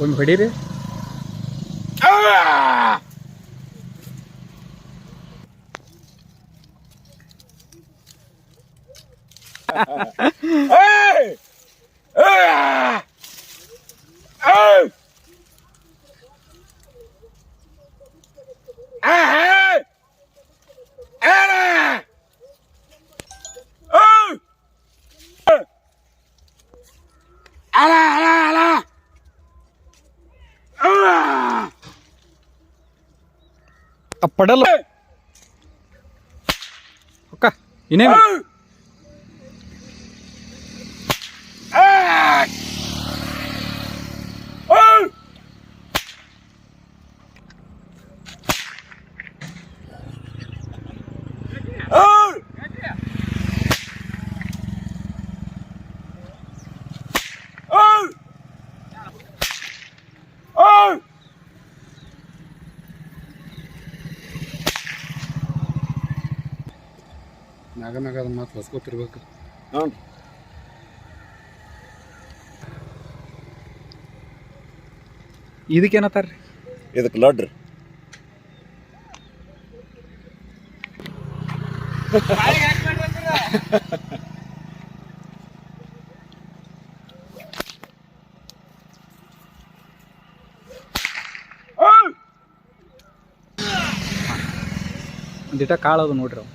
ಒಮ್ಮೆ ಹೊಡೀರಿ ಆ ಪಡಲ್ ಅಕ್ಕ ಇನ್ನೇನು? ಮ್ಯಾಗ ಮ್ಯಾಗ ಅದನ್ನ ಮಾತು ಹೊಸ್ಕೊತಿರ್ಬೇಕು ಹ್ಞೂ ಇದಕ್ಕೇನತ್ತಾರ ರೀ ಇದಕ್ಕೆ ಲಡ್ರಿ ಒಂದಿಟ ಕಾಳು ಅದು ನೋಡ್ರಿ ಅವು.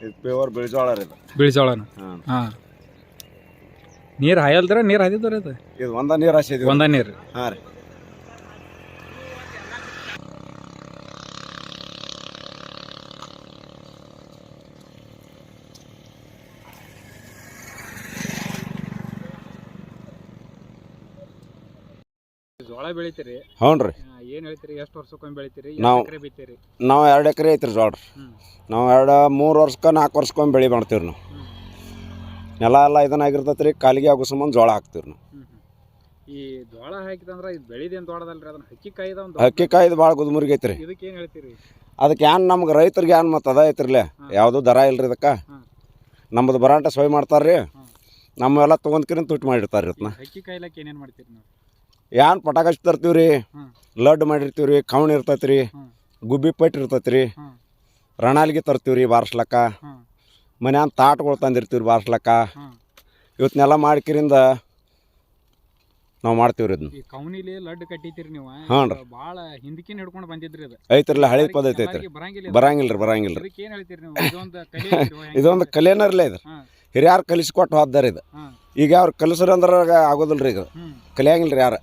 ಇದು ಪ್ಯೂರ್ ಬಿಳಿಜೋಳ ರೀ ಇದು. ಬಿಳಿಜೋಳನ? ಹಾಂ. ಹಾಂ. ನೀರು ಹಾಯಲ್ದ್ರ ನೀರ್ ಹಾದಿದ್ರ ಅದು ಇದು ಒಂದ ನೀರು ಹಾ ಒಂದ ನೀರು. ಹಾಂ ರೀ. ಜೋಳ ಬೆಳಿತೀರಿ. ಹ್ಞೂ ರೀ ಏನು ಹೇಳ್ತೀರಿ? ಎಷ್ಟು ವರ್ಷಕ್ಕೊಮ್ಮೆ ಬೆಳಿತೀರಿ? ನಾವು- ಬಿತ್ತೀರಿ? ನಾವು ಎರಡು ಎಕರೆ ಐತ್ರಿ ಜೋಳ ರೀ. ನಾವು ಎರಡು ಮೂರು ವರ್ಷಕ್ಕೆ ನಾಲ್ಕು ವರ್ಷಕ್ಕೊಮ್ಮೆ ಬೆಳೆ ಮಾಡ್ತೀವಿ ನಾವು. ನೆಲ ಎಲ್ಲ ಇದನ್ನಾಗಿರ್ತೈತೆ ರೀ ಕಾಲಿಗೆ ಆಗೋ ಸಂಬಂಧ ಜೋಳ ಹಾಕ್ತೀವಿ ನಾವು. ಈ ಜೋಳ ಹಾಕಿದಂದ್ರೆ ಇದು ಬೆಳಿದೇನು ದೊಡ್ಡದಲ್ರಿ? ಅದನ್ನ ಹಕ್ಕಿ ಕಾಯ್ದ ಒಂದು ಹಕ್ಕಿ ಕಾಯ್ದು ಭಾಳ ಗುದ್ಮುರ್ಗಿ ಐತ್ರಿ. ಇದಕ್ಕೆ ಏನು ಹೇಳ್ತೀರಿ? ಅದಕ್ಕೆ ಏನ್ ನಮ್ಗೆ ರೈತರಿಗೆ ಏನ್ ಮತ್ತು ಅದ ಐತ್ರಿಲೇ ಯಾವುದೂ ದರ ಇಲ್ರಿ ಇದಕ್ಕೆ. ನಮ್ಮದು ಬರಾಟ ಸೊಯ್ ಮಾಡ್ತಾರ್ರಿ. ಹಾಂ. ನಮ್ಮೆಲ್ಲ ತೊಗೊಂಡ್ಕಿರಿನ ತುಟ್ಟು ಮಾಡಿರ್ತಾರೆ ರೀ ಹಕ್ಕಿ ಕಾಯ್ಲಕ್ಕೆ ಏನೇನು ಮಾಡ್ತೀರಿ ನೀವು? ಏನ್ ಪಟಾಕಿ ತರ್ತೀವಿ ರೀ ಲಡ್ಡು ಲಡ್ ಮಾಡಿರ್ತೀವಿ ರೀ ಕವಣ ಇರ್ತೈತಿ ರೀ ಗುಬ್ಬಿ ಪಟ್ ಇರ್ತೈತಿ ರೀ ರಣಾಲಿಗೆ ತರ್ತೀವಿ ರೀ ಬಾರಿಸ್ಲಕ್ಕ ಮನ್ಯಾನ ತಾಟ್ಗಳು ತಂದಿರ್ತೀವಿ ರೀ ಬಾರ್ಸ್ಲಕ್ಕ. ಹ್ಞೂ ಇವತ್ನೆಲ್ಲ ಮಾಡ್ಕಿರಿಂದ ನಾವು ಮಾಡ್ತೀವಿ ರೀ ಇದನ್ನ ಈ ಕೌನಿಲಿ ಲಡ್ಡು ಕಟ್ಟಿತೀರಿ ನೀವು ಹಾಂ ರೀ. ಭಾಳ ಹಿಂದಕಿನ ಹಿಡ್ಕೊಂಡು ಬಂದಿದ್ರಿ ಅದು. ಐತ್ರಲ್ಲ ಹಳೆ ಪದ್ಧತಿ ಐತ್ರಿ. ಬರಂಗಿಲ್ಲ ಬರಂಗಿಲ್ಲ ರೀ ಬರಂಗಿಲ್ಲ ರೀ ಇದಕ್ಕೆ ಏನು ಹೇಳ್ತೀರಿ ನೀವು? ಇದೊಂದು ಕಲೆ ಇದೊಂದು ಕಲಿಯನರ್ಲೇ ಇದು. ಹಿರಿಯಾರ್ ಕಲಿಸ್ಕೊಟ್ಟು ಹೋದ್ದಾರ ಇದು. ಈಗ ಅವ್ರು ಕಲಿಸ್ರಿ ಅಂದ್ರೆ ಆಗೋದಿಲ್ಲ ರೀ ಈಗ. ಕಲಿಯಂಗಿಲ್ಲ ರೀ ಯಾರು.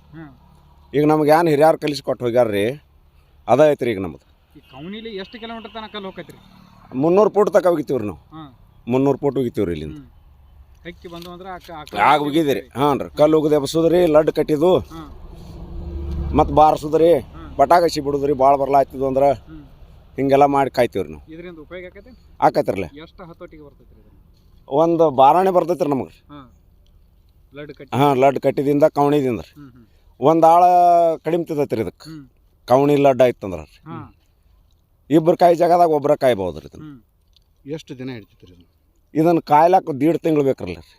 ಈಗ ನಮ್ಗೆ ಏನು ಕಲಿಸಿ ಕೊಟ್ಟು ಹೋಗ್ಯಾರ ರೀ ಅದ ಐತ್ರಿ ಈಗ ನಮ್ದು. ಈ ಕೌನಿಲಿ ಎಷ್ಟು ಕಿಲೋಮೀಟರ್ ತನಕ ಕಲ್ಲು ರೀ ಮುನ್ನೂರು ಫೂಟ್ ತಕ ಹೋಗಿತ್ತೀವ್ರಿ ರೀ ನಾವು ಮುನ್ನೂರು ಫೂಟ್ ಹೋಗಿತ್ತೀವ್ರಿ ರೀ ಇಲ್ಲಿಂದ ಬಂದು ಅಂದ್ರೆ ಆಗ ಹೋಗಿದ್ದೀರಿ. ಹಾಂ ರೀ ಕಲ್ಲು ಹೋಗುದು ಎಬ್ಸೋದ್ರಿ ಲಡ್ ಕಟ್ಟಿದ್ದು. ಮತ್ತು ಬಾರಿಸೋದ್ರಿ ಹಾಂ ಪಟಾಕಸಿ ಬಿಡುದ್ರಿ ಭಾಳ ಬರ್ಲಾಗ್ತಿದ್ವು ಅಂದ್ರೆ ಹಿಂಗೆಲ್ಲ ಮಾಡಿ ಕಾಯ್ತೀವಿ ರೀ ನಾವು. ಇದರಿಂದ ಉಪಯೋಗ ಆಕೈತಿ ಆಕೈತ್ರಲ್ಲ ಎಷ್ಟು ಹತ್ತೊಟ್ಟಿಗೆ ಬರ್ತೈತಿ ಒಂದು ಬಾರಾಣೆ ಬರ್ತೈತ್ರಿ ರೀ ನಮಗೆ ಹಾಂ ಲಡ್ ಕಟ್ಟಿದಿಂದ ಕವಣಿದಿಂದ ರೀ ಒಂದು ಆಳ ಕಡಿಮೆ ತಿದ್ದೈತೆ ರೀ ಇದಕ್ಕೆ ಕವಣಿ ಲಡ್ ಆಯ್ತಂದ್ರೆ ರೀ ಇಬ್ಬರು ಕಾಯಿ ಜಾಗದಾಗ ಒಬ್ಬರ ಕಾಯ್ಬೋದು ರೀ ಇದನ್ನು. ಎಷ್ಟು ದಿನ ಹಿಡಿತೈತೆ ರೀ ಇದನ್ನು ಕಾಯ್ಲಾಕ ದೀಡ್ ತಿಂಗಳು ಬೇಕ್ರಲ್ಲ ರೀ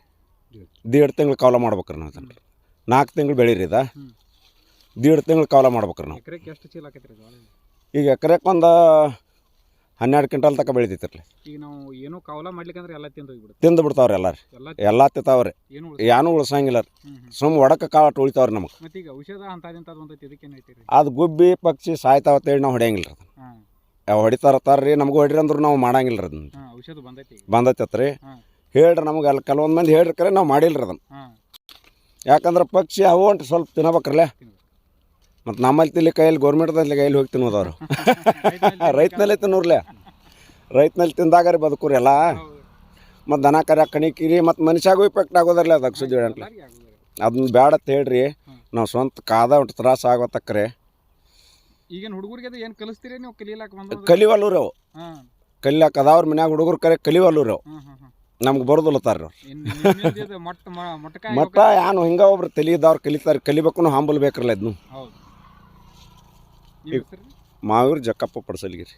ದೀಡ್ ತಿಂಗಳು ಕಾಲ ಮಾಡ್ಬೇಕ್ರಿ ನಾವು ಇದನ್ನ. ನಾಲ್ಕು ತಿಂಗಳು ಬೆಳೀರಿ ಇದ. ದೀಡ್ ತಿಂಗಳು ಕಾಲ ಮಾಡ್ಬೇಕ್ರಿ ನಾವು. ಈಗ ಎಕರೆಕ್ಕೆ ಒಂದು ಹನ್ನೆರಡು ಕ್ವಿಂಟಲ್ ತನಕ ಬೆಳಿತೈತಿರ್ಲಿ ಈಗ ನಾವು ಏನೂ ಕಾವಲ ಮಾಡ್ಲಿಕ್ಕಂದ್ರೆ ಎಲ್ಲ ತಿಂದು ಹೋಗ್ಬಿಡುತ್ತೆ ತಿಂದು ಬಿಡ್ತಾವ್ರಿ ಎಲ್ಲ ಎಲ್ಲ ಎಲ್ಲ ತಿಂತಾವ್ರಿ. ಏನು ಏನೂ ಉಳ್ಸಂಗಿಲ್ಲ ರೀ. ಸುಮ್ ಒಡಕ ಕಾಳು ಉಳಿತಾವ್ರಿ ನಮಗೆ. ಮತ್ತೆ ಈಗ ಔಷಧ ಅಂತದಿಂತದ್ದು ಒಂದೈತಿ ಇದಕ್ಕೇನು ಹೇಳ್ತೀರಿ? ಅದು ಗುಬ್ಬಿ ಪಕ್ಷಿ ಸಾಯ್ತಾವತ್ತೇಳಿ ನಾವು ಹೊಡೆಯಂಗಿಲ್ಲ ರೀ ಹಾಂ ಯಾವ ಹೊಡಿತಾರತಾರ್ರಿ ನಮ್ಗೆ ಹೊಡ್ರಿ ಅಂದ್ರೆ ನಾವು ಮಾಡಂಗಿಲ್ಲ ರೀ ಅದನ್ನ. ಹಾಂ ಔಷಧ ಬಂದೈತಿ ಈಗ. ಹಾಂ ಹೇಳ್ರಿ ನಮ್ಗೆ ಅಲ್ಲಿ ಕೆಲವೊಂದು ಮಂದಿ ಹೇಳ್ರಿ ಕರೆ ನಾವು ಮಾಡಿಲ್ಲ ರೀ ಅದನ್ನ. ಹಾಂ ಯಾಕಂದ್ರೆ ಪಕ್ಷಿ ಅವು ಸ್ವಲ್ಪ ತಿನ್ನಬೇಕ್ರಲ್ಲ. ಮತ್ತು ನಮ್ಮಲ್ಲಿ ತಿಲ್ಲಿ ಕೈಯಲ್ಲಿ ಗೌರ್ಮೆಂಟ್ದಲ್ಲಿ ಕೈಯಲ್ಲಿ ಹೋಗಿ ತಿನ್ನೋದವ್ರು. ರೈತನಲ್ಲೇ ತಿನ್ನೋರ್ಲೆ. ರೈತನಲ್ಲಿ ತಿಂದಾಗ ರೀ ಬದುಕುರಿ ಎಲ್ಲ. ಮತ್ತು ದನ ಕರ ಕಣಿಕಿರಿ ಮತ್ತು ಮನುಷ್ಯಾಗೂ ಇಫೆಕ್ಟ್ ಆಗೋದಿಲ್ಲ ಅದಕ್ಕೆ ಸುದ್ದಿ ಹೇಳಂಟ್ಲೆ. ಅದನ್ನ ಬೇಡ ಅಂತ ಹೇಳ್ರಿ. ನಾವು ಸ್ವಂತ ಕಾದ ಒಟ್ಟು ತ್ರಾಸ ಆಗೋತಕ್ರೆ ಈಗಿನ ಹುಡುಗರಿಗೆ ಏನು ಕಲಿಸ್ತೀರಿ ನೀವು? ಕಲಿಯಲಾಕ ಕಲಿವಲ್ಲೂರು ಅವು. ಕಲಿಯಾಕ ಅದಾವ್ರ ಮನ್ಯಾಗ ಹುಡುಗರು ಕರೆ ಕಲಿವಲ್ಲು ರೀ ಅವು ನಮ್ಗೆ ಬರೋದಿಲ್ಲತ್ತಾರ ಮಟ್ಟ ಏನು ಹಿಂಗ ಒಬ್ರು ತಲಿ ಇದ್ದವ್ರು ಕಲಿತಾರೆ ಕಲಿಬೇಕು ಹಂಬಲ್ ಬೇಕ್ರಲ್ಲ ಇದನ್ನು ಮಾವೂರು ಜಕ್ಕಪ್ಪ ಪಡ್ಸಲ್ಗಿರಿ.